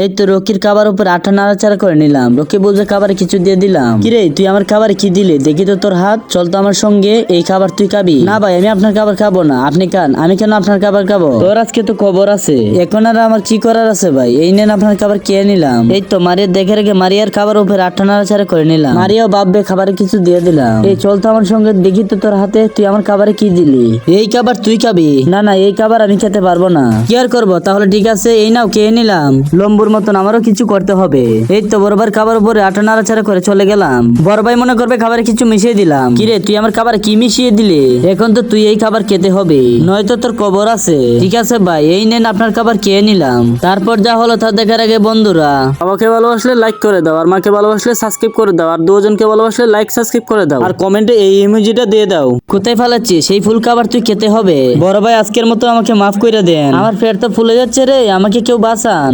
এই তো রকির খাবার উপর আটা নাড়াচাড়া করে নিলাম। রকি বলছে খাবারে কিছু দিয়ে দিলাম। কিরে তুই আমার খাবারে কি দিলে? দেখি তো তোর হাত চল তো আমার সঙ্গে এই খাবার তুই খাবি। না ভাই আমি আপনার খাবার খাব না। আপনি খান আমি কেন আপনার খাবার খাব? তোর আজকে তো খবর আছে। এখন আর আমার কি করার আছে ভাই? এই নেন আপনার খাবার খেয়ে নিলাম। এই তো মারিয়া দেখে রেখে মারিয়ার খাবার উপর আটা নাড়াচাড়া করে নিলাম। মারিয়াও ভাববে খাবারে কিছু দিয়ে দিলাম। এই চল তো আমার সঙ্গে দেখি তো তোর হাতে তুই আমার খাবারে কি দিলি। এই খাবার তুই খাবি? না না এই খাবার আমি খেতে পারব না। কি আর করব? তাহলে ঠিক আছে এই নাও খেয়ে নিলাম। লম্বুর মতন আমারও কিছু করতে হবে। এই তো ভাইয়ের খাবার উপরে আটা নাড়াচাড়া করে চলে গেলাম। বড় ভাই মনে করবে খাবারে কিছু মিশিয়ে দিলাম। কিরে, তুই আমার খাবার কি মিশিয়ে দিলে? এখন তো তুই এই খাবার খেতে হবে। নয়তো তোর কবর আছে। ঠিক আছে ভাই, এই নেন আপনার খাবার খেয়ে নিলাম। তারপর যা হলো তা দেখার আগে বন্ধুরা। আমাকে ভালোবাসলে লাইক করে দাও, আর মাকে ভালোবাসলে সাবস্ক্রাইব করে দাও, আর দুজনকে ভালোবাসলে লাইক সাবস্ক্রাইব করে দাও। আর কমেন্টে এই ইমোজিটা দিয়ে দাও। কোথায় ফেলাচ্ছি সেই ফুল খাবার তুই খেতে হবে। বড় ভাই আজকের মতো আমাকে মাফ করে দেন। আমার পেট তো ফুলে যাচ্ছে রে, আমাকে কেউ বাঁচান।